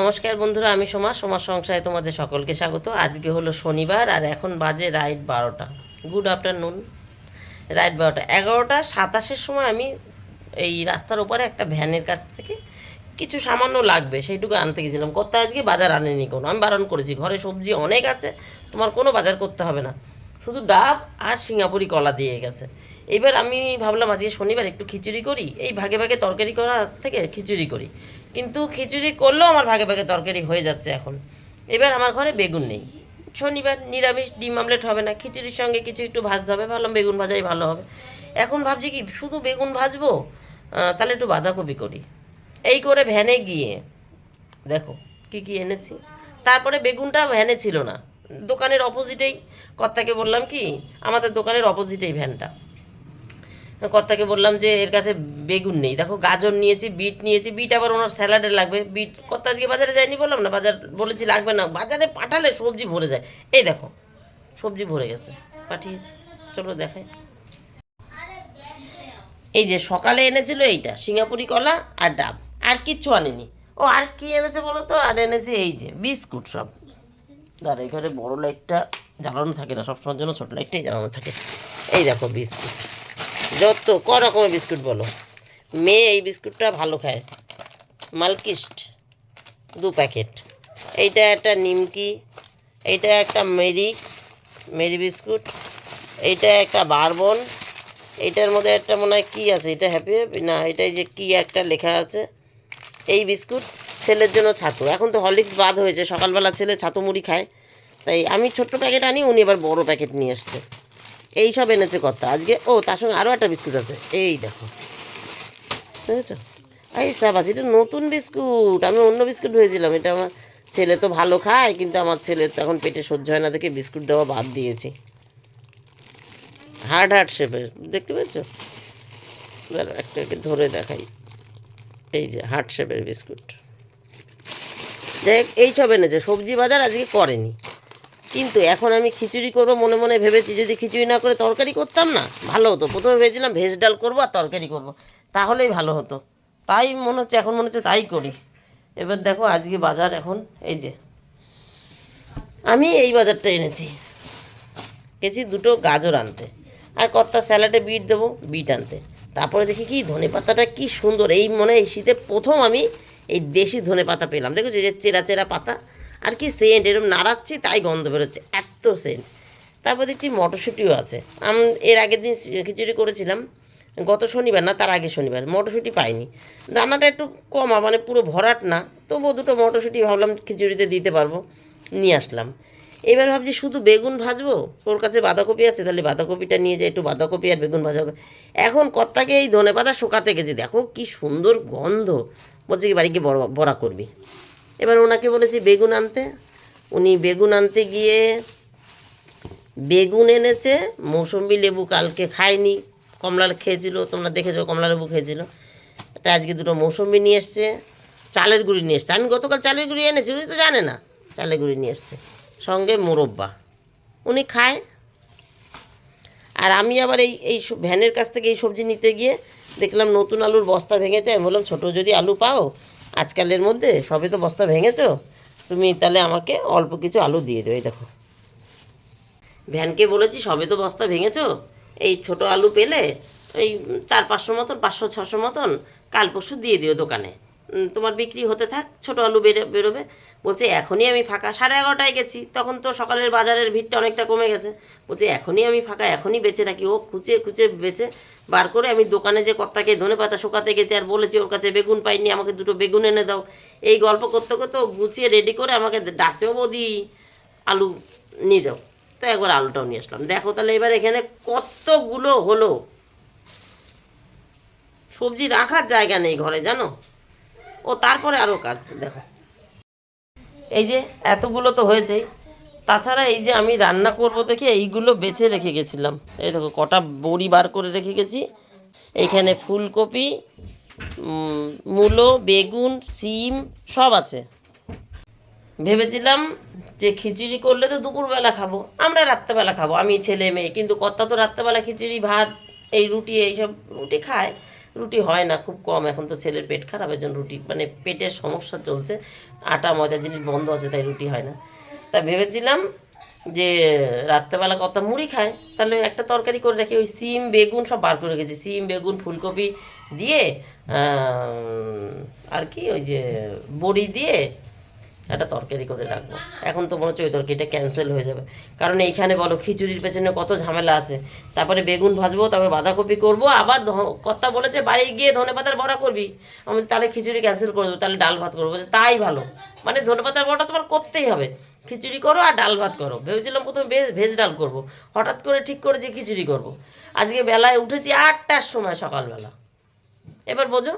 নমস্কার বন্ধুরা, আমি সোমা সোমার সংসারে তোমাদের সকলকে স্বাগত। আজকে হলো শনিবার আর এখন বাজে রাইট বারোটা। গুড আফটারনুন রাইট বারোটা, এগারোটা, সাতাশের সময় আমি এই রাস্তার ওপরে একটা ভ্যানের কাছ থেকে কিছু সামান্য লাগবে, সেইটুকু আনতে গেছিলাম। করতে আজকে বাজার আনেনি কোনো, আমি বারণ করেছি, ঘরে সবজি অনেক আছে, তোমার কোনো বাজার করতে হবে না। শুধু ডাব আর সিঙ্গাপুরি কলা দিয়ে গেছে। এবার আমি ভাবলাম আজকে শনিবার একটু খিচুড়ি করি, এই ভাগে ভাগে তরকারি করা থেকে খিচুড়ি করি। কিন্তু খিচুড়ি করলেও আমার ভাগে ভাগে তরকারি হয়ে যাচ্ছে এখন। এবার আমার ঘরে বেগুন নেই। শনিবার নিরামিষ, ডিম আমলেট হবে না। খিচুড়ির সঙ্গে কিছু একটু ভাজতে হবে। ভাবলাম বেগুন ভাজাই ভালো হবে। এখন ভাবছি কি, শুধু বেগুন ভাজবো? তাহলে একটু বাঁধাকপি করি। এই করে ভ্যানে গিয়ে, দেখো কি কি এনেছি। তারপরে বেগুনটা ভ্যানে ছিল না। দোকানের অপোজিটেই কর্তাকে বললাম কি, আমাদের দোকানের অপোজিটেই ভ্যানটা। কর্তাকে বললাম যে, এর কাছে বেগুন নেই। দেখো, গাজর নিয়েছি, বিট নিয়েছি, বিট আবার ওনার স্যালাডে লাগবে। বিট, কর্তা আজকে বাজারে যায়নি বললাম না, বাজার বলেছি লাগবে না। বাজারে পাঠালে সবজি ভরে যায়। এই দেখো, সবজি ভরে গেছে, পাঠিয়েছি। চলো দেখাই। এই যে সকালে এনেছিল এইটা, সিঙ্গাপুরি কলা আর ডাব। আর কিচ্ছু আনেনি। ও, আর কি এনেছে বলো তো? আর এনেছে এই যে, বিস্কুট সব। দাঁড়া ঘরে বড় লাইটটা জ্বালানো থাকে না, সবসময়ের জন্য ছোটো লাইটটাই জ্বালানো থাকে। এই দেখো, বিস্কুট। যত ক রকমের বিস্কুট বলো? মেয়ে এই বিস্কুটটা ভালো খায়। মালকিস্ট দু প্যাকেট। এইটা একটা নিমকি, এইটা একটা মেরি মেরি বিস্কুট, এইটা একটা বারবন, এইটার মধ্যে একটা মনে হয় কী আছে? এটা হ্যাপি হ্যাপি? না, এটাই যে কী একটা লেখা আছে। এই বিস্কুট ছেলের জন্য ছাতু। এখন তো হরলিক্স বাদ হয়েছে। সকালবেলা ছেলে ছাতু মুড়ি খায়। তাই আমি ছোট্ট প্যাকেট আনি, উনি এবার বড় প্যাকেট নিয়ে এসছে। এই সব এনেছে কর্তা। আজকে, ও, তার সঙ্গে আরও একটা বিস্কুট আছে। এই দেখো। বুঝেছ? এই সাবাস, এটা নতুন বিস্কুট। আমি অন্য বিস্কুট ভেবেছিলাম এটা আমার ছেলে তো ভালো খায়, কিন্তু আমার ছেলে তো এখন পেটে সহ্য হয় না, দেখে বিস্কুট দেওয়া বাদ দিয়েছি। হার্ড হার্ড শেপের। দেখতে পেয়েছ? দাঁড়াও একটাকে ধরে দেখাই। এই যে হার্ট শেপের বিস্কুট। যাই এই সব এনেছে। সবজি বাজার আজকে করেনি। কিন্তু এখন আমি খিচুড়ি করব, মনে মনে ভেবেছি যদি খিচুড়ি না করে তরকারি করতাম না, ভালো হতো। প্রথমে ভেবেছিলাম ভেজ ডাল করব আর তরকারি করব। তাহলেই ভালো হতো। তাই মনে হচ্ছে, এখন মনে হচ্ছে তাই করি। এবার দেখো আজকে বাজার এখন, এই যে। আমি এই বাজারটা এনেছি। গেছি দুটো গাজর আনতে। আর কর্তা স্যালাডে বিট দেবো, বিট আনতে। তারপরে দেখি কি, ধনে পাতাটা কি সুন্দর। এই মনে এই শীতে প্রথম আমি এই দেশি ধনে পাতা পেলাম। এই যে চেরা চেরা পাতা? আর কি সেন্ট এরকম নাড়াচ্ছি, তাই গন্ধ বেরোচ্ছে। এত সেন্ট। তারপর দেখছি মটরশুঁটিও আছে। আমি, এর আগের দিন খিচুড়ি করেছিলাম, গত শনিবার, না তার আগে শনিবার, মটরশুঁটি পাইনি। দানাটা একটু কমা মানে পুরো ভরাট না, তবুও দুটো মটরশুঁটি ভাবলাম খিচুড়িতে দিতে পারব, নিয়ে আসলাম। এবার ভাবছি শুধু বেগুন ভাজবো? তোর কাছে বাঁধাকপি আছে, তাহলে বাঁধাকপিটা নিয়ে যাই, একটু বাঁধাকপি আর বেগুন ভাজা হবে। এখন কর্তাকে এই ধনে পাতা শুকাতে গেছি, দেখো কি সুন্দর গন্ধ। বলছে কি, বাড়ি গিয়ে বড়, বড়া করবি। এবার ওনাকে বলেছি, বেগুন আনতে। উনি বেগুন আনতে গিয়ে বেগুন এনেছে, মৌসম্বি লেবু কালকে খায়নি কমলা খেয়েছিল, তোমরা দেখেছ কমলা লেবু খেয়েছিল। তাই আজকে দুটো মৌসম্বি নিয়ে এসছে, চালের গুঁড়ি নিয়ে এসছে। আমি গতকাল চালের গুঁড়ি এনেছি, উনি তো জানে না, চালের গুঁড়ি নিয়ে এসছে। সঙ্গে মোরব্বা, উনি খায়। আর আমি আবার এই এই ভ্যানের কাছ থেকে এই সবজি নিতে গিয়ে দেখলাম নতুন আলুর বস্তা ভেঙেছে, আমি বললাম, ছোটো যদি আলু পাও আজকালের মধ্যে সবে তো বস্তা ভেঙেছো, তুমি তাহলে আমাকে অল্প কিছু আলু দিয়ে দেবে দেখো। ভ্যানকে বলেছি, সবে তো বস্তা ভেঙেছো? এই ছোট আলু পেলে এই চার পাঁচশো মতন, পাঁচশো, ছশো মতন কাল পরশু দিয়ে দিও দোকানে। তোমার বিক্রি হতে থাক, ছোট আলু বেরো বেরোবে। বলছে, এখনই আমি ফাঁকা। সাড়ে এগারোটায় গেছি। তখন তো সকালের বাজারের ভিড়টা অনেকটা কমে গেছে। বলছে, এখনই আমি ফাঁকা, এখনই বেঁচে রাখি। ও খুঁচে খুঁচে বেচে বার করে আমি দোকানে যে কর্তাকে ধনে পাতা শুকাতে গেছি, আর বলেছি, ওর কাছে বেগুন পাইনি, আমাকে দুটো বেগুন এনে দাও। এই গল্প করতে করতে গুছিয়ে রেডি করে আমাকে ডাকছে, ও বৌদি, আলু নিয়ে যাও। তো একবার আলুটাও নিয়ে আসলাম। দেখো তাহলে এবার এখানে কতগুলো হলো। সবজি রাখার জায়গা নেই ঘরে, জানো? ও তারপরে আরও কাজ, দেখো। এই যে এতগুলো তো হয়েছেই তাছাড়া এই যে আমি রান্না করব দেখে এইগুলো বেছে রেখে গেছিলাম। এই দেখো, কটা বড়ি বার করে রেখে গেছি। এইখানে ফুলকপি মূলো, বেগুন, সিম, সব আছে। ভেবেছিলাম যে খিচুড়ি করলে তো দুপুরবেলা খাব, আমরা রাত্রেবেলা খাব। আমি ছেলে মেয়ে, কিন্তু কর্তা তো রাত্রেবেলা খিচুড়ি, ভাত, এই রুটি, এইসব রুটি খায়। রুটি হয় না, খুব কম। এখন তো ছেলের পেট খারাপের জন্য রুটি মানে পেটের সমস্যা চলছে। আটা, ময়দা জিনিস বন্ধ আছে, তাই রুটি হয় না। তা ভেবেছিলাম যে রাত্রেবেলা কত মুড়ি খায়, তাহলে একটা তরকারি করে রাখি, ওই সিম, বেগুন সব বার করে রেখেছি। সিম, বেগুন, ফুলকপি দিয়ে আর কি, ওই যে বড়ি দিয়ে একটা তরকারি করে রাখব। এখন তো মনে হচ্ছে ওই তরকারিটা ক্যান্সেল হয়ে যাবে। কারণ এইখানে বলো, খিচুড়ির পেছনে কত ঝামেলা আছে। তারপরে বেগুন ভাজবো, তারপরে বাঁধাকপি করব, আবার কর্তা বলেছে বাড়ি গিয়ে ধনে পাতার বড়া করবি। আমি তাহলে খিচুড়ি ক্যান্সেল করে দেবো তাহলে ডাল ভাত করব। তাই ভালো। মানে ধনে পাতার বড়া তোমার করতেই হবে। খিচুড়ি করো আর ডাল ভাত করো। ভেবেছিলাম প্রথমে ভেজ ভেজ ডাল করব। হঠাৎ করে ঠিক করে যে খিচুড়ি করব। আজকে বেলায় উঠেছি আটটার সময় সকালবেলা। এবার বোঝো।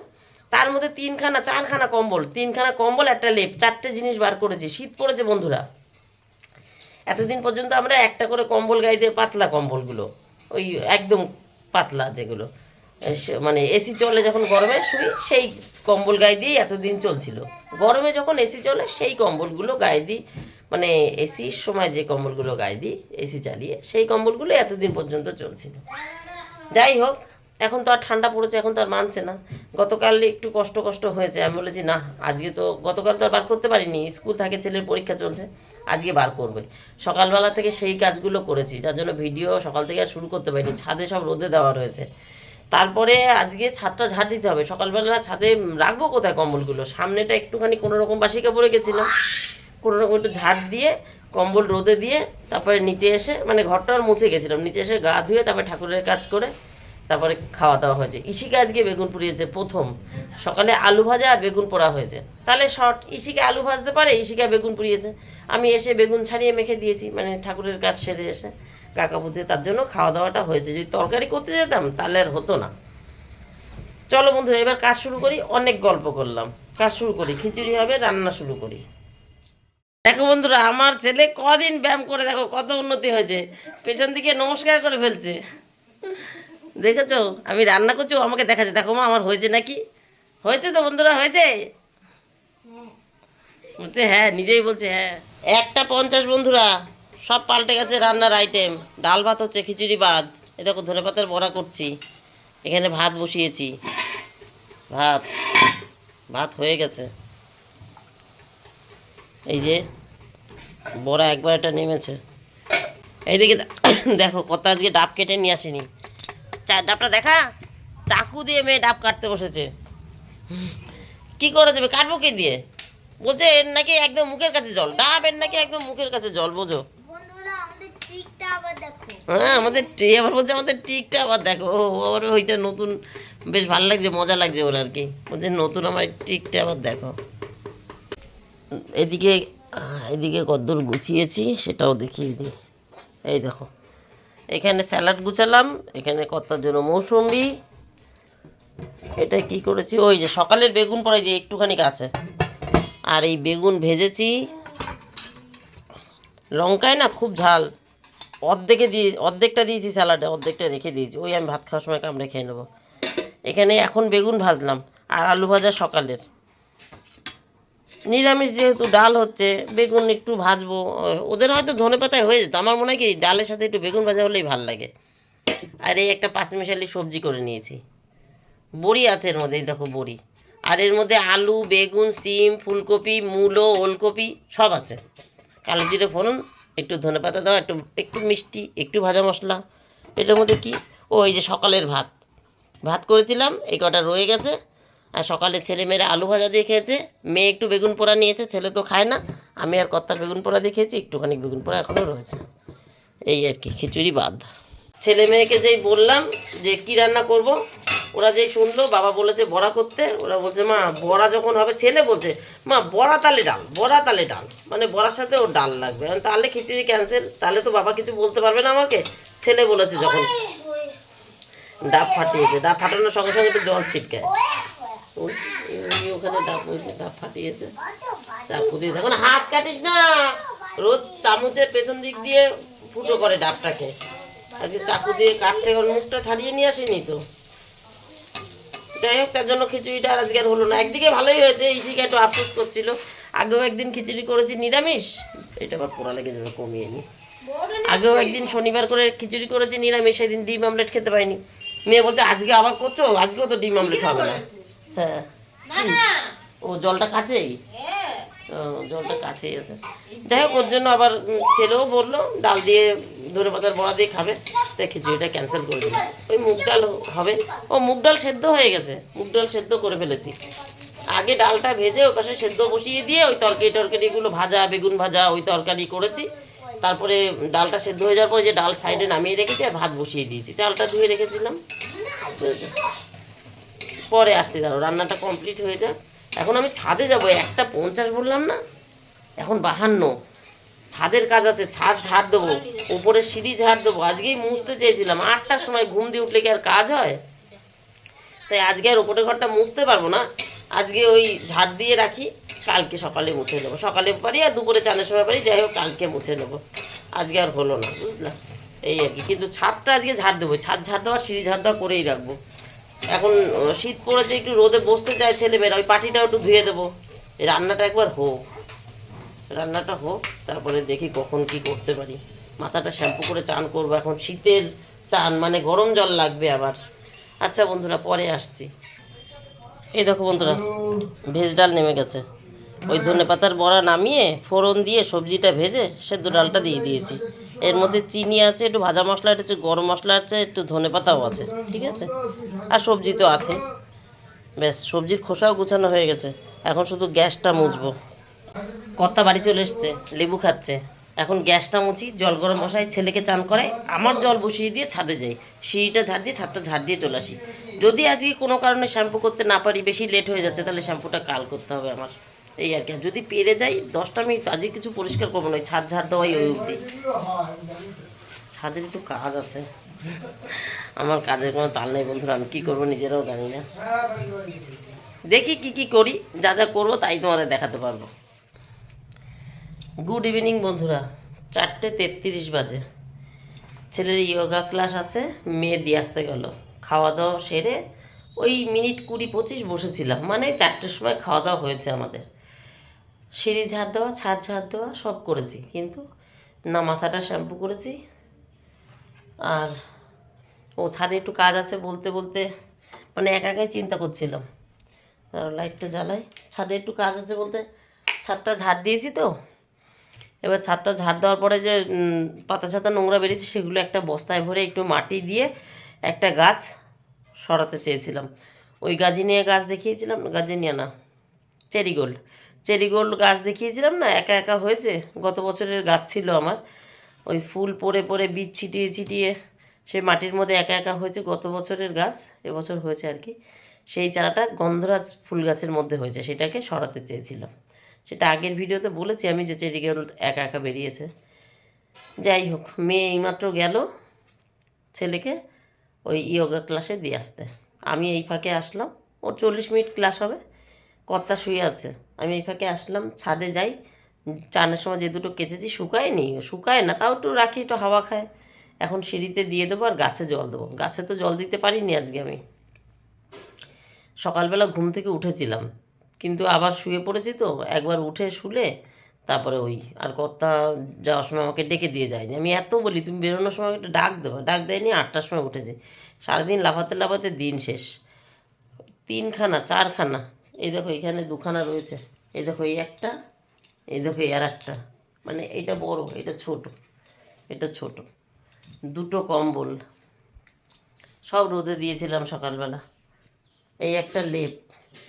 তার মধ্যে তিনখানা, চারখানা কম্বল, তিনখানা কম্বল, একটা লেপ, চারটে জিনিস বার করেছে। শীত পড়েছে, বন্ধুরা। এতদিন পর্যন্ত আমরা একটা করে কম্বল গাইতে, পাতলা কম্বলগুলো, ওই একদম পাতলা যেগুলো মানে এসি চলে যখন গরমে, শুই, সেই কম্বল গায়ে দিয়েই এতদিন চলছিল। গরমে যখন এসি চলে, সেই কম্বলগুলো গায়ে দিই মানে এসির সময় যে কম্বলগুলো গায়ে দিই, এসি চালিয়ে, সেই কম্বলগুলো এতদিন পর্যন্ত চলছিল। যাই হোক এখন তো আর ঠান্ডা পড়েছে, এখন তো আর মানছে না। গতকাল একটু কষ্ট কষ্ট হয়েছে, আমি বলেছি, না, আজকে তো গতকাল তো আর বার করতে পারিনি, স্কুল থাকে, ছেলের পরীক্ষা চলছে, আজকে বার করবে। সকালবেলা থেকে সেই কাজগুলো করেছি, যার জন্য ভিডিও সকাল থেকে আর শুরু করতে পারিনি, ছাদে সব রোদে দেওয়া রয়েছে। তারপরে আজকে ছাদটা ঝাড় দিতে হবে, সকালবেলা ছাদে রাখব কোথায় কম্বলগুলো? সামনেটা একটুখানি কোনো রকম বাসি কাপড়ে গেছিলাম কোনো রকম একটু ঝাড় দিয়ে, কম্বল রোদে দিয়ে, তারপরে নিচে এসে মানে ঘরটা মুছে গেছিলাম, নিচে এসে গা ধুয়ে তারপরে ঠাকুরের কাজ করে তারপরে খাওয়া দাওয়া হয়েছে। ইশিকা আজকে বেগুন পুড়িয়েছে প্রথম। সকালে আলু ভাজা আর বেগুন পোড়া হয়েছে। তাহলে শর্ট, ইশিকা আলু ভাজতে পারে, ইশিকা বেগুন পুড়িয়েছে। আমি এসে বেগুন ছাড়িয়ে মেখে দিয়েছি মানে ঠাকুরের কাজ সেরে এসে কাকা বুঝে তার জন্য খাওয়া দাওয়াটা হয়েছে। যদি তরকারি করতে যেতাম, তাহলে আর হতো না। চলো বন্ধুরা, এবার কাজ শুরু করি, অনেক গল্প করলাম। কাজ শুরু করি, খিচুড়ি হবে, রান্না শুরু করি। দেখো বন্ধুরা, আমার ছেলে কদিন ব্যায়াম করে, দেখো কত উন্নতি হয়েছে। পেছন দিকে নমস্কার করে ফেলছে। দেখেছ? আমি রান্না করছি আমাকে দেখাচ্ছে। দেখো মা, আমার হয়েছে নাকি? হয়েছে তো বন্ধুরা, হয়েছে? বলছে হ্যাঁ নিজেই বলছে হ্যাঁ। একটা পঞ্চাশ বন্ধুরা, সব পাল্টে গেছে রান্নার আইটেম ডাল ভাত হচ্ছে খিচুড়ি ভাত। এ দেখো, ধনে পাতার বড়া করছি। এখানে ভাত বসিয়েছি। ভাত। ভাত হয়ে গেছে। এই যে, বড়া একবার এটা নেমেছে। এইদিকে দেখো, কত আজকে ডাব কেটে নিয়ে আসেনি। ডাবটা দেখা? চাকু দিয়ে মেয়ে ডাব কাটতে বসেছে। কি করে যাবে কাটবো কি দিয়ে? বলছে এর নাকি একদম মুখের কাছে জল। ডাব এর নাকি একদম মুখের কাছে জল বোঝো? হ্যাঁ আমাদের আবার বলছে আমাদের টিকটা আবার দেখো। ও আবার ওইটা নতুন বেশ ভালো লাগছে মজা লাগছে ওর আর কি। বলছে নতুন আমার টিকটা আবার দেখো। এদিকে এদিকে কদ্দূর গুছিয়েছি সেটাও দেখিয়ে দিই এই দেখো। এখানে স্যালাড গুছালাম, এখানে কত্তার জন্য মৌসুম্বি এটা কি করেছি? ওই যে সকালের বেগুন পড়ে যে একটুখানি আছে আর এই বেগুন ভেজেছি। লঙ্কায় না খুব ঝাল। অর্ধেকে দিয়ে, অর্ধেকটা দিয়েছি স্যালাডে, অর্ধেকটা রেখে দিয়েছি। ওই আমি ভাত খাওয়ার সময় কামড়ে খেয়ে নেব। এখানে এখন বেগুন ভাজলাম, আর আলু ভাজা সকালের। নিরামিষ যেহেতু ডাল হচ্ছে, বেগুন একটু ভাজবো, ওদের হয়তো ধনে পাতায় হয়ে যেত। আমার মনে হয় কি, ডালের সাথে একটু বেগুন ভাজা হলেই ভালো লাগে। আর এই একটা পাঁচমিশালি সবজি করে নিয়েছি। বড়ি আছে এর মধ্যে দেখো বড়ি। আর এর মধ্যে আলু, বেগুন, সিম, ফুলকপি, মূলো, ওলকপি সব আছে। কালো জিরে ফোড়ন, একটু ধনে পাতা দাও, একটু একটু মিষ্টি, একটু ভাজা মশলা। এটার মধ্যে কি? ও, এই যে সকালের ভাত। ভাত করেছিলাম, এই কটা রয়ে গেছে। আর সকালে ছেলে মেয়েরা আলু ভাজা দিয়ে খেয়েছে মেয়ে একটু বেগুন পোড়া নিয়েছে ছেলে তো খায় না। আমি আর কর্তার বেগুন পোড়া দিয়ে খেয়েছি একটুখানি বেগুন পোড়া এখনও রয়েছে। এই আর কি খিচুড়ি বাদ। ছেলে মেয়েকে যেই বললাম যে কি রান্না করব ওরা যেই শুনলো বাবা বলেছে বড়া করতে ওরা বলছে মা বড়া যখন হবে ছেলে বলছে মা বড়া তালে ডাল বড়া তালে ডাল। মানে বড়ার সাথে ওর ডাল লাগবে। আমি, তাহলে খিচুড়ি ক্যান্সেল তাহলে তো বাবা কিছু বলতে পারবে না আমাকে। ছেলে বলেছে যখন ডাব ফাটিয়েছে ডাব ফাটানোর সঙ্গে সঙ্গে তো জল ছিটকায় ওখানে ডাব হয়েছে ডাব ফাটিয়েছে চাকু দিয়ে দেখো না হাত কাটিস না রোজ চামচের পেছন দিক দিয়ে ফুটো করে ডাবটাকে আজকে চাকু দিয়ে কাটছে ওর মুখটা ছাড়িয়ে নিয়ে আসেনি তো যাই হোক তার জন্য খিচুড়িটা আজকে আর হলো না একদিকে ভালোই হয়েছে ইসিকে একটু আফসোস করছিল আগেও একদিন খিচুড়ি করেছি নিরামিষ এটা আবার পোড়া লেগে যাবে কমিয়ে নি আগেও একদিন শনিবার করে খিচুড়ি করেছি, নিরামিষ, সেদিন ডিম আমলেট খেতে পাইনি মেয়ে বলছে, আজকে আবার করছ? আজকেও তো ডিম আমলেট হবে না। হ্যাঁ। ও জলটা কাছেই? হ্যাঁ। ও, জলটা কাছেই আছে। যাই হোক ওর জন্য আবার ছেলেও বলল ডাল দিয়ে ধরে পাতার বড়া দিয়ে খাবে। তাই খিচুড়িটা ক্যান্সেল করে দিলাম ওই মুগ ডাল হবে। ও মুগ ডাল সেদ্ধ হয়ে গেছে। মুগ ডাল সেদ্ধ করে ফেলেছি। আগে ডালটা ভেজে ওই পাশে সেদ্ধ বসিয়ে দিয়ে ওই তরকারি টরকারিগুলো ভাজা বেগুন ভাজা ওই তরকারি করেছি। তারপরে ডালটা সেদ্ধ হয়ে যাওয়ার পরে যে ডাল সাইডে নামিয়ে রেখেছি আর ভাত বসিয়ে দিয়েছি। চালটা ধুয়ে রেখেছিলাম? পরে আসছি দাঁড়ো রান্নাটা কমপ্লিট হয়ে যাক। এখন আমি ছাদে যাব, একটা পঞ্চাশ বললাম না? এখন বাহান্ন। ছাদের কাজ আছে, ছাদ ঝাড় দেবো, ওপরে সিঁড়ি ঝাড় দেবো। আজকেই মুছতে চেয়েছিলাম, আটটার সময় ঘুম দিয়ে উঠলে কি আর কাজ হয়? তাই আজকে আর উপরে ঘরটা মুছতে পারব না। আজকে ওই ঝাড় দিয়ে রাখি, কালকে সকালে মুছে নেব। সকালে পারি আর দুপুরে চানের সময় পারি, যাই হোক কালকে মুছে নেব। আজকে আর হলো না বুঝলাম এই আর কি, কিন্তু ছাদটা আজকে ঝাড় দেবো, ছাদ ঝাড় দেওয়া, সিঁড়ি ঝাড় দেওয়া করেই রাখব। এখন শীত পড়েছে, একটু রোদে বসতে চায় ছেলেমেয়েরা ওই পাটিটাও একটু ধুয়ে দেবো। এই রান্নাটা একবার হোক, রান্নাটা হোক, তারপরে দেখি কখন কি করতে পারি। মাথাটা শ্যাম্পু করে চান করব, এখন শীতের চান মানে গরম জল লাগবে আবার। আচ্ছা বন্ধুরা, পরে আসছি। এই দেখো বন্ধুরা, ভেজ ডাল নেমে গেছে। ওই ধনে পাতার বড়া নামিয়ে ফোড়ন দিয়ে সবজিটা ভেজে সেদ্ধ ডালটা দিয়ে দিয়েছি। এর মধ্যে চিনি আছে, একটু ভাজা মশলা আছে গরম মশলা আছে, একটু ধনে পাতাও আছে, ঠিক আছে? আর সবজি তো আছে। ব্যাস, সবজির খোসাও গুছানো হয়ে গেছে। এখন শুধু গ্যাসটা মুছবো। কর্তা বাড়ি চলে এসছে, লেবু খাচ্ছে। এখন গ্যাসটা মুছি, জল গরম বসাই, ছেলেকে চান করে, আমার জল বসিয়ে দিয়ে ছাদে যাই। সিঁড়িটা ঝাড় দিয়ে, ছাদটা ঝাড় দিয়ে চলে আসি। যদি আজকে কোনো কারণে শ্যাম্পু করতে না পারি, বেশি লেট হয়ে যাচ্ছে, তাহলে শ্যাম্পুটা কাল করতে হবে আমার। এই আর কি। যদি পেরে যাই, দশটা মিনিট আজকে কিছু পরিষ্কার করব না ছাদ ঝাড় দেওয়াই ওই অবধি। ছাদের একটু কাজ আছে। আমার কাজের কোনো তাল নেই বন্ধুরা, আমি কী করব নিজেরাও জানি না। দেখি কি কি করি, যা যা করব তাই তোমাদের দেখাতে পারব। গুড ইভিনিং বন্ধুরা, চারটে তেত্রিশ বাজে। ছেলের ইয়োগা ক্লাস আছে, মেয়ে দিয়ে আসতে গেল। খাওয়া দাওয়া সেরে ওই মিনিট কুড়ি পঁচিশ বসেছিলাম মানে চারটের সময় খাওয়া দাওয়া হয়েছে আমাদের। সিঁড়ি ঝাড় দেওয়া, ছাদ ঝাড় দেওয়া, সব করেছি। কিন্তু না, মাথাটা শ্যাম্পু করেছি। আর ও ছাদে একটু কাজ আছে বলতে বলতে মানে একা একাই চিন্তা করছিলাম। লাইটটা জ্বালাই। ছাদে একটু কাজ আছে বলতে, ছাদটা ঝাড় দিয়েছি তো। এবার ছাদটা ঝাড় দেওয়ার পরে যে পাতা ছাতা নোংরা বেরিয়েছে, সেগুলো একটা বস্তায় ভরে একটু মাটি দিয়ে একটা গাছ সরাতে চেয়েছিলাম। ওই গাজিনিয়া গাছ দেখিয়েছিলাম। গাজিনিয়া না চেরিগোল্ড চেরিগোল্ড গাছ দেখিয়েছিলাম না? একা একা হয়েছে? গত বছরের গাছ ছিল আমার। ওই ফুল পড়ে পড়ে বীজ ছিটিয়ে ছিটিয়ে সে মাটির মধ্যে একা একা হয়েছে। গত বছরের গাছ, এবছর হয়েছে আর কি। সেই চারাটা গন্ধরাজ ফুল গাছের মধ্যে হয়েছে। সেটাকে সরাতে চেয়েছিলাম। সেটা আগের ভিডিওতে বলেছি আমি যে চেরিগোল্ড একা একা বেরিয়েছে। যাই হোক, মেয়ে এইমাত্র গেল ছেলেকে ওই ইয়োগা ক্লাসে দিয়ে আসতে। আমি এই ফাঁকে আসলাম। ওর চল্লিশ মিনিট ক্লাস হবে। কর্তা শুয়ে আছে। আমি এই ফাঁকে আসলাম, ছাদে যাই। চানের সময় যে দুটো কেচেছি শুকায়নি শুকায় না, তাও একটু রাখি, একটু হাওয়া খায়। এখন সিঁড়িতে দিয়ে দেবো আর গাছে জল দেবো। গাছে তো জল দিতে পারিনি আজকে আমি। সকালবেলা ঘুম থেকে উঠেছিলাম, কিন্তু আবার শুয়ে পড়েছি তো, একবার উঠে শুলে তারপরে ওই, আর কর্তা যাওয়ার সময় আমাকে ডেকে দিয়ে যায়নি। আমি এত বলি, তুমি বেরোনোর সময় একটা ডাক দেবো? ডাক দেয়নি, আটটার সময় উঠেছে। সারাদিন লাফাতে লাফাতে দিন শেষ। তিনখানা, চারখানা। এই দেখো, এখানে দুখানা রয়েছে। এই দেখো, এই একটা, এই দেখো, এই আর একটা মানে এটা বড়, এটা ছোট এটা ছোট। দুটো কম্বল। সব রোদে দিয়েছিলাম সকালবেলা। এই একটা লেপ।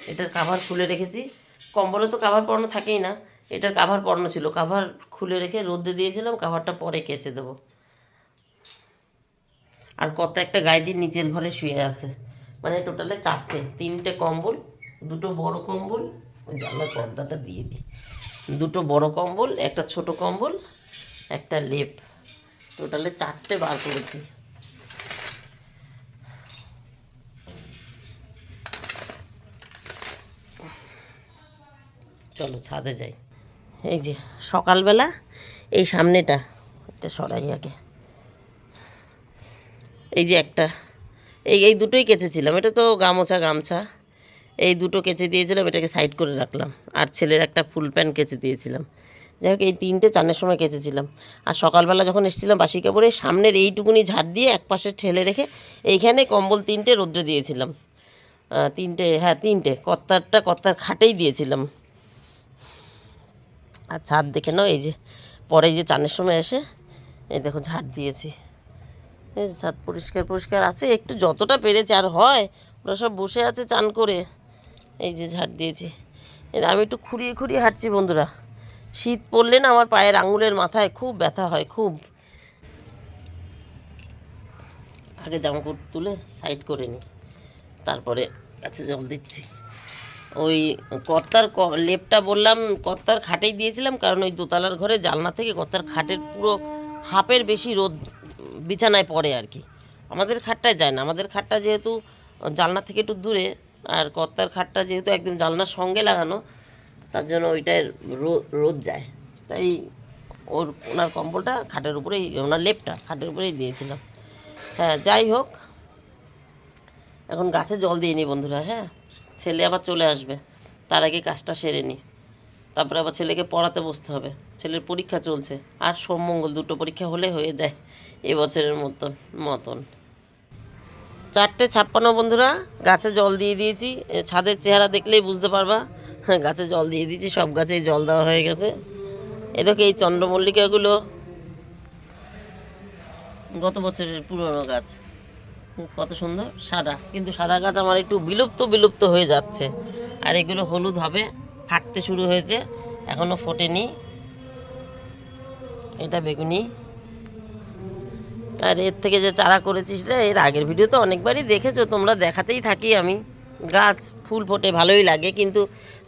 এটার কাভার খুলে রেখেছি। কম্বলে তো কাভার পরানো থাকেই না। এটার কাভার পরানো ছিল। কাভার খুলে রেখে রোদে দিয়েছিলাম কাভারটা পরে কেচে দেবো। আর কত একটা গায়ে দিয়ে নিচের ঘরে শুয়ে আছে। মানে টোটালে চারটে, তিনটে কম্বল দুটো বড় কম্বল, ওই জানলার পর্দাটা দিয়ে দিই। দুটো বড় কম্বল, একটা ছোট কম্বল, একটা লেপ। টোটালে চারটে বার করেছি। চলো ছাদে যাই। এই যে সকালবেলা, এই সামনেটা একটা সরাই আগে। এই যে একটা, এই এই দুটোই কেচেছিলাম, এটা তো গামোছা, গামছা। এই দুটো কেচে দিয়েছিলাম, এটাকে সাইড করে রাখলাম। আর ছেলের একটা ফুল প্যান্ট কেচে দিয়েছিলাম। যাই হোক, এই তিনটে চানের সময় কেচেছিলাম। আর সকালবেলা যখন এসেছিলাম বাসি কাপড়ে, সামনের এইটুকুনি ঝাড় দিয়ে এক পাশে ঠেলে রেখে এইখানে কম্বল তিনটে রোদ্রে দিয়েছিলাম। তিনটে হ্যাঁ তিনটে। কর্তারটা, কর্তার খাটেই দিয়েছিলাম। আর ছাদ দেখে নাও, এই যে পরে যে চানের সময় এসে এই দেখো ঝাড় দিয়েছি। ছাদ পরিষ্কার পরিষ্কার আছে। একটু যতটা পেরেছে আর হয়, ওরা সব বসে আছে চান করে। এই যে ঝাড় দিয়েছি। আমি একটু খুঁড়িয়ে খুঁড়িয়ে হাঁটছি বন্ধুরা। শীত পড়লে না আমার পায়ের আঙুলের মাথায় খুব ব্যথা হয়, খুব। আগে জামা কাপড় তুলে সাইড করে নিই তারপরে কাছে জল দিচ্ছি। ওই কর্তার লেপটা বললাম, কর্তার খাটেই দিয়েছিলাম, কারণ ওই দোতলার ঘরে জালনা থেকে কর্তার খাটের পুরো হাফের বেশি রোদ বিছানায় পড়ে আর কি। আমাদের খাটটায় যায় না। আমাদের খাটটা যেহেতু জালনা থেকে একটু দূরে আর কর্তার খাটটা যেহেতু একদম জালনার সঙ্গে লাগানো, তার জন্য ওইটায় রোদ যায়। তাই ওর, ওনার কম্বলটা খাটের উপরেই, ওনার লেপটা খাটের উপরেই দিয়েছিলাম। হ্যাঁ যাই হোক। এখন গাছে জল দিয়ে নি বন্ধুরা হ্যাঁ? ছেলে আবার চলে আসবে। তার আগে কাজটা সেরে নি। তারপরে আবার ছেলেকে পড়াতে বসতে হবে। ছেলের পরীক্ষা চলছে। আর সোম মঙ্গল দুটো পরীক্ষা হলে হয়ে যায়। এবছরের মতন মতন। চারটে ছাপ্পান্ন বন্ধুরা, গাছে জল দিয়ে দিয়েছি। ছাদের চেহারা দেখলেই বুঝতে পারবা। হ্যাঁ গাছে জল দিয়ে দিয়েছি, সব গাছেই জল দেওয়া হয়ে গেছে। এদেরকে এই চন্দ্রমল্লিকাগুলো। গত বছরের পুরনো গাছ। কত সুন্দর, সাদা। কিন্তু সাদা গাছ আমার একটু বিলুপ্ত বিলুপ্ত হয়ে যাচ্ছে। আর এগুলো হলুদ হবে, ফাটতে শুরু হয়েছে, এখনও ফোটেনি। এটা বেগুনি। আর এর থেকে যে চারা করেছিস রে, এর আগের ভিডিও তো অনেকবারই দেখেছ, তোমরা দেখাতেই থাকি আমি। গাছ, ফুল ফোটে, ভালোই লাগে, কিন্তু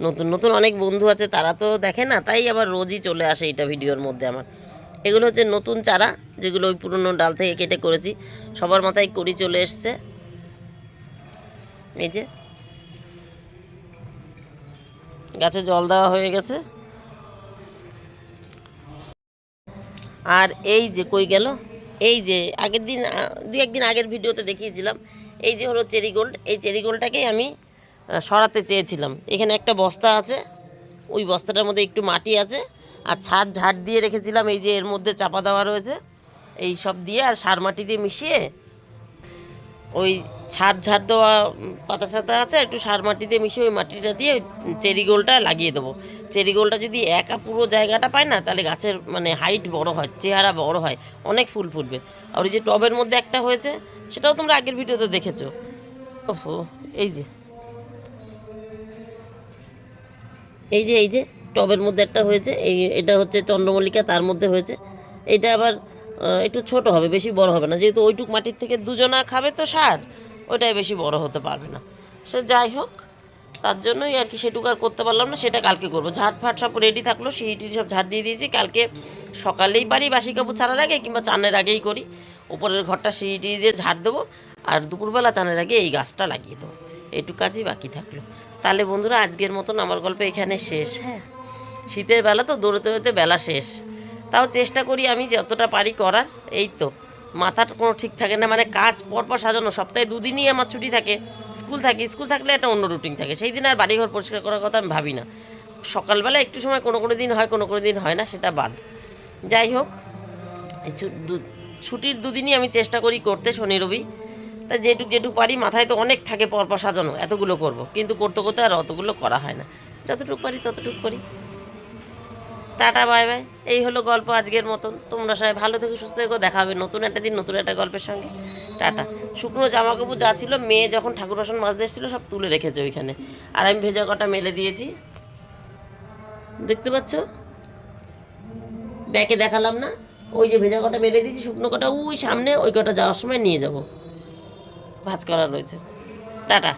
নতুন নতুন অনেক বন্ধু আছে, তারা তো দেখে না, তাই আবার রোজই চলে আসে এটা ভিডিওর মধ্যে আমার। এগুলো হচ্ছে নতুন চারা, যেগুলো ওই পুরনো ডাল থেকে কেটে করেছি, সবার মাথায় করি চলে এসছে। এই যে, গাছে জল দেওয়া হয়ে গেছে। আর এই যে কই গেল? এই যে, আগের দিন দুই একদিন আগের ভিডিওতে দেখিয়েছিলাম, এই যে হলো চেরি গোল্ড। এই চেরি গোল্ডটাকেই আমি সরাতে চেয়েছিলাম। এখানে একটা বস্তা আছে, ওই বস্তাটার মধ্যে একটু মাটি আছে, আর ছাদ ঝাড় দিয়ে রেখেছিলাম, এই যে এর মধ্যে চাপা দেওয়া রয়েছে। এই সব দিয়ে আর সার মাটি দিয়ে মিশিয়ে ওই ছাদ ঝাড় দেওয়া পাতা সাতা আছে, একটু সার মাটি দিয়ে মিশিয়ে ওই মাটিটা দিয়ে চেরি গোলটা লাগিয়ে দেবো। চেরি গোলটা যদি একা পুরো জায়গাটা পায় না, তাহলে গাছের মানে হাইট বড় হয়, চেহারা বড় হয়, অনেক ফুল ফুটবে। আর ওই যে টবের মধ্যে একটা হয়েছে, সেটাও তোমরা আগের ভিডিওতে দেখেছ। ওহো, এই যে। এই যে এই যে, টবের মধ্যে একটা হয়েছে, এই এটা হচ্ছে চন্দ্রমল্লিকা, তার মধ্যে হয়েছে। এটা আবার একটু ছোট হবে, বেশি বড় হবে না, যেহেতু ওইটুক মাটির থেকে দুজনা খাবে তো সার। ওইটাই বেশি বড় হতে পারবে না। সে যাই হোক, তার জন্যই আর কি সেটুকু আর করতে পারলাম না, সেটা কালকে করব। ঝাড় ফাট সব রেডি থাকল, সিঁড়ি সব ঝাড় দিয়ে দিয়েছি। কালকে সকালেই পারি বাসি কাপড় ছাড়ার আগে কিংবা চানের আগেই করি। উপরের ঘরটা সিঁড়ি দিয়ে ঝাড় দেবো আর দুপুরবেলা চানের আগে এই গাছটা লাগিয়ে দেবো। এইটুকু কাজই বাকি থাকল। তাহলে বন্ধুরা, আজকের মতন আমার গল্প এখানে শেষ। হ্যাঁ শীতের বেলা তো দৌড়তে দৌড়তে বেলা শেষ। তাও চেষ্টা করি আমি যতটা পারি করার, এই তো। মাথাটা কোনো ঠিক থাকে না মানে কাজ পরপর সাজানো, সপ্তাহে দুদিনই আমার ছুটি থাকে, স্কুল থাকে, স্কুল থাকলে একটা অন্য রুটিন থাকে। সেই দিন আর বাড়িঘর পরিষ্কার করার কথা আমি ভাবি না। সকালবেলা একটু সময় কোনো কোনো দিন হয়, কোনো কোনো দিন হয় না, সেটা বাদ। যাই হোক ছুটির দুদিনই আমি চেষ্টা করি করতে শনি, রবি। তা যেটুক যেটুক পারি, মাথায় তো অনেক থাকে পরপর সাজানো, এতগুলো করব। কিন্তু করতে করতে আর অতগুলো করা হয় না। যতটুকু পারি ততটুকু করি। Tata, bye bye. এই হলো গল্প আজকের মতন। তোমরা সবাই ভালো থেকে, সুস্থ থেকো। দেখা হবে নতুন একটা দিন, নতুন একটা গল্পের সঙ্গে। টাটা। শুকনো জামা কাপড় যা ছিল, মেয়ে যখন ঠাকুর বাসন মাছ এসেছিল, সব তুলে রেখেছে ওইখানে। আর আমি ভেজা কটা মেলে দিয়েছি। দেখতে পাচ্ছ? ব্যাকে দেখালাম না। ওই যে ভেজা কটা মেলে দিয়েছি, শুকনো কটা, ওই সামনে ওই কটা যাওয়ার সময় নিয়ে যাব। ভাজ করা রয়েছে। টাটা।